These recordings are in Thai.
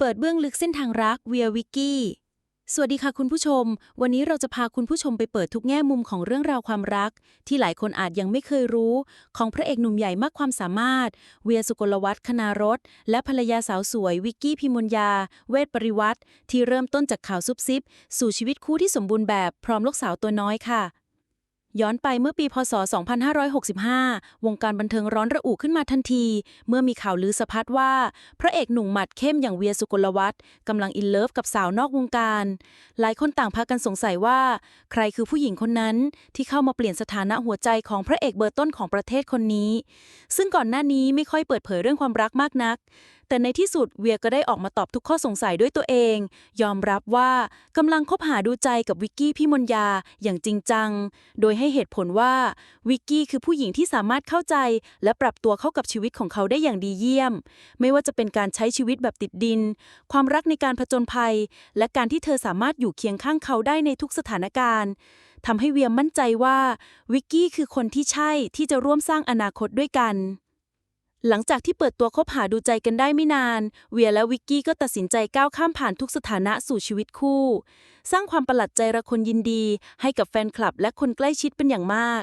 เปิดเบื้องลึกเส้นทางรักเวียวิกกี้ สวัสดีค่ะคุณผู้ชม วันนี้เราจะพาคุณผู้ชมไปเปิดทุกแง่มุมของเรื่องราวความรัก ที่หลายคนอาจยังไม่เคยรู้ ของพระเอกหนุ่มใหญ่มากความสามารถ เวียสุกลวัฒน์คณารสและภรรยาสาวสวยวิกกี้พิมลยา เวทปริวัติที่เริ่มต้นจากข่าวซุบซิบ สู่ชีวิตคู่ที่สมบูรณ์แบบพร้อมลูกสาวตัวน้อยค่ะ ย้อนไปเมื่อปีพศ 2565 วงการบันเทิงร้อนระอุขึ้นมาทันที เมื่อมีข่าวลือสะพัดว่า พระเอกหนุ่มหมัดเข้มอย่างเวียสุกลวัฒน์กำลังอินเลิฟกับสาวนอกวงการ หลายคนต่างพากันสงสัยว่า ใครคือผู้หญิงคนนั้นที่เข้ามาเปลี่ยนสถานะหัวใจของพระเอกเบอร์ต้นของประเทศคนนี้ ซึ่งก่อนหน้านี้ไม่ค่อยเปิดเผยเรื่องความรักมากนักแต่ในที่สุดเวียก็ได้ออกมาตอบทุกข้อสงสัยด้วยตัวเอง ยอมรับว่ากำลังคบหาดูใจกับวิกกี้พี่มนยาอย่างจริงจัง โดยให้เหตุผลว่าวิกกี้คือผู้หญิงที่สามารถเข้าใจ และปรับตัวเข้ากับชีวิตของเขาได้อย่างดีเยี่ยม ไม่ว่าจะเป็นการใช้ชีวิตแบบติดดิน ความรักในการผจญภัย และการที่เธอสามารถอยู่เคียงข้างเขาได้ในทุกสถานการณ์ทำให้เวียมั่นใจว่าวิกกี้คือคนที่ใช่ที่จะร่วมสร้างอนาคตด้วยกัน หลังจากที่เปิดตัวคบหาดูใจกันได้ไม่นาน เวียและวิกกี้ก็ตัดสินใจก้าวข้ามผ่านทุกสถานะสู่ชีวิตคู่ สร้างความประหลาดใจระคนยินดี ให้กับแฟนคลับและคนใกล้ชิดเป็นอย่างมาก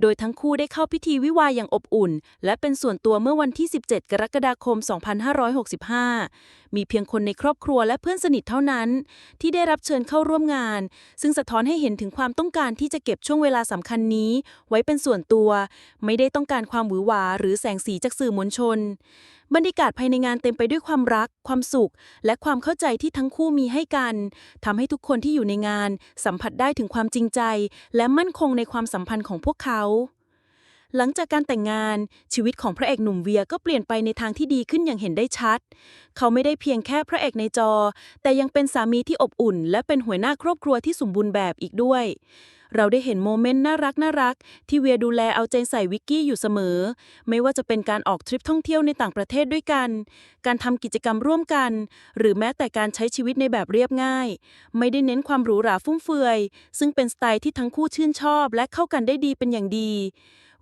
โดยทั้งคู่ได้เข้าพิธีวิวาห์อย่างอบอุ่น และเป็นส่วนตัวเมื่อวันที่ 17 กรกฎาคม 2565 มีเพียงคนในครอบครัวและเพื่อนสนิทเท่านั้น ที่ได้รับเชิญเข้าร่วมงาน ซึ่งสะท้อนให้เห็นถึงความต้องการที่จะเก็บช่วงเวลาสำคัญนี้ ไว้เป็นส่วนตัว ไม่ได้ต้องการความหวือหวา หรือแสงสีจากสื่อมวลชน บรรยากาศภายในงานเต็มไปด้วยความรัก ความสุข และความเข้าใจที่ทั้งคู่มีให้กันทำให้ทุกคนที่อยู่ในงาน สัมผัสได้ถึงความจริงใจ และมั่นคงในความสัมพันธ์ของพวกเขา หลังจากการแต่งงานชีวิตของพระเอกหนุ่มเวียก็เปลี่ยนไปในทางที่ดีขึ้นอย่างเห็นได้ชัด เขาไม่ได้เพียงแค่พระเอกในจอ แต่ยังเป็นสามีที่อบอุ่น และเป็นหัวหน้าครอบครัวที่สมบูรณ์แบบอีกด้วย เราได้เห็นโมเมนต์น่ารักน่ารักที่เวียดูแลเอาใจใส่วิกกี้อยู่เสมอ ไม่ว่าจะเป็นการออกทริปท่องเที่ยวในต่างประเทศด้วยกัน การทำกิจกรรมร่วมกัน หรือแม้แต่การใช้ชีวิตในแบบเรียบง่าย ไม่ได้เน้นความหรูหราฟุ่มเฟือย ซึ่งเป็นสไตล์ที่ทั้งคู่ชื่นชอบ และเข้ากันได้ดีเป็นอย่างดี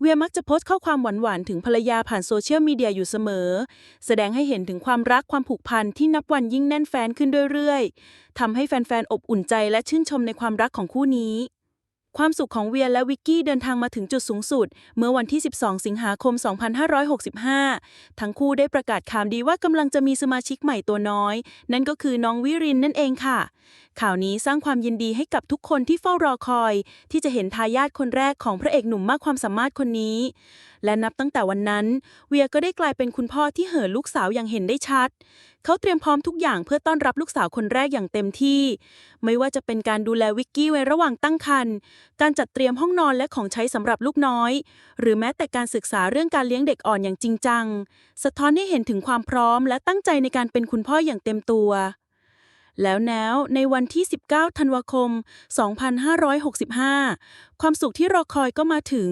เวียมักจะโพสต์ข้อความหวานๆ ถึงภรรยาผ่านโซเชียลมีเดียอยู่เสมอ แสดงให้เห็นถึงความรักความผูกพันที่นับวันยิ่งแน่นแฟนขึ้นเรื่อยๆทำให้แฟนๆ อบอุ่นใจและชื่นชมในความรักของคู่นี้ ความสุขของเวียและวิกกี้เดินทางมาถึงจุดสูงสุด เมื่อวันที่ 12 สิงหาคม 2565 ทั้งคู่ได้ประกาศข่าวดีว่ากำลังจะมีสมาชิกใหม่ตัวน้อย นั่นก็คือน้องวิรินนั่นเองค่ะ ข่าวนี้สร้างความยินดีให้กับทุกคนที่เฝ้ารอคอย ที่จะเห็นทายาทคนแรกของพระเอกหนุ่มมากความสามารถคนนี้ และนับตั้งแต่วันนั้น เวียก็ได้กลายเป็นคุณพ่อที่เห่อลูกสาวอย่างเห็นได้ชัด เขาเตรียมพร้อมทุกอย่างเพื่อต้อนรับลูกสาวคนแรกอย่างเต็มที่ ไม่ว่าจะเป็นการดูแลวิกกี้ไว้ระหว่างตั้งครรภ์การจัดเตรียมห้องนอนและของใช้สำหรับลูกน้อย หรือแม้แต่การศึกษาเรื่องการเลี้ยงเด็กอ่อนอย่างจริงจัง สะท้อนให้เห็นถึงความพร้อม และตั้งใจในการเป็นคุณพ่ออย่างเต็มตัว แล้วแนวในวันที่ 19 ธันวาคม 2565 ความสุขที่รอคอยก็มาถึง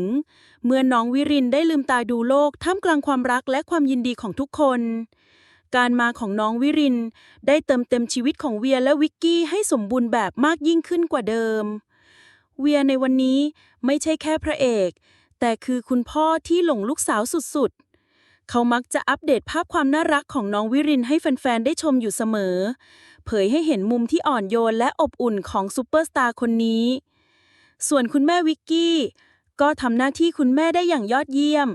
เมื่อน้องวิรินได้ลืมตาดูโลกท่ามกลางความรักและความยินดีของทุกคน การมาของน้องวิรินได้เติมเต็มชีวิตของเวียและวิกกี้ให้สมบูรณ์แบบมากยิ่งขึ้นกว่าเดิม เวียในวันนี้ไม่ใช่แค่พระเอก แต่คือคุณพ่อที่หลงลูกสาวสุดๆเขามักจะอัปเดตภาพความน่ารักของน้องวิรินให้แฟน ๆ ได้ชมอยู่เสมอ เผยให้เห็นมุมที่อ่อนโยนและอบอุ่นของซูเปอร์สตาร์คนนี้ ส่วนคุณแม่วิกกี้ ก็ทำหน้าที่คุณแม่ได้อย่างยอดเยี่ยม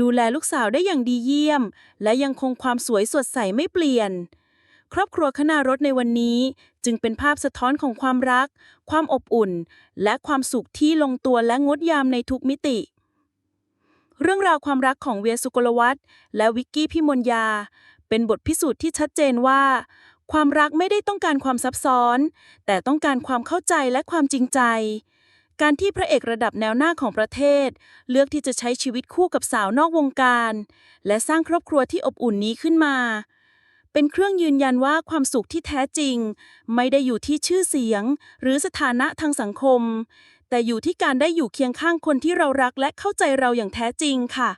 ดูแลลูกสาวได้อย่างดีเยี่ยม และยังคงความสวยสดใสไม่เปลี่ยน ครอบครัวคณารถในวันนี้จึงเป็นภาพสะท้อนของความรัก ความอบอุ่น และความสุขที่ลงตัวและงดงามในทุกมิติ เรื่องราวความรักของเวียสุกลวัฒน์และวิกกี้พิมลยา เป็นบทพิสูจน์ที่ชัดเจนว่า ความรักไม่ได้ต้องการความซับซ้อน แต่ต้องการความเข้าใจและความจริงใจ การที่พระเอกระดับแนวหน้าของประเทศ เลือกที่จะใช้ชีวิตคู่กับสาวนอกวงการ และสร้างครอบครัวที่อบอุ่นนี้ขึ้นมา เป็นเครื่องยืนยันว่าความสุขที่แท้จริง ไม่ได้อยู่ที่ชื่อเสียง หรือสถานะทางสังคม แต่อยู่ที่การได้อยู่เคียงข้างคนที่เรารักและเข้าใจเราอย่างแท้จริงค่ะ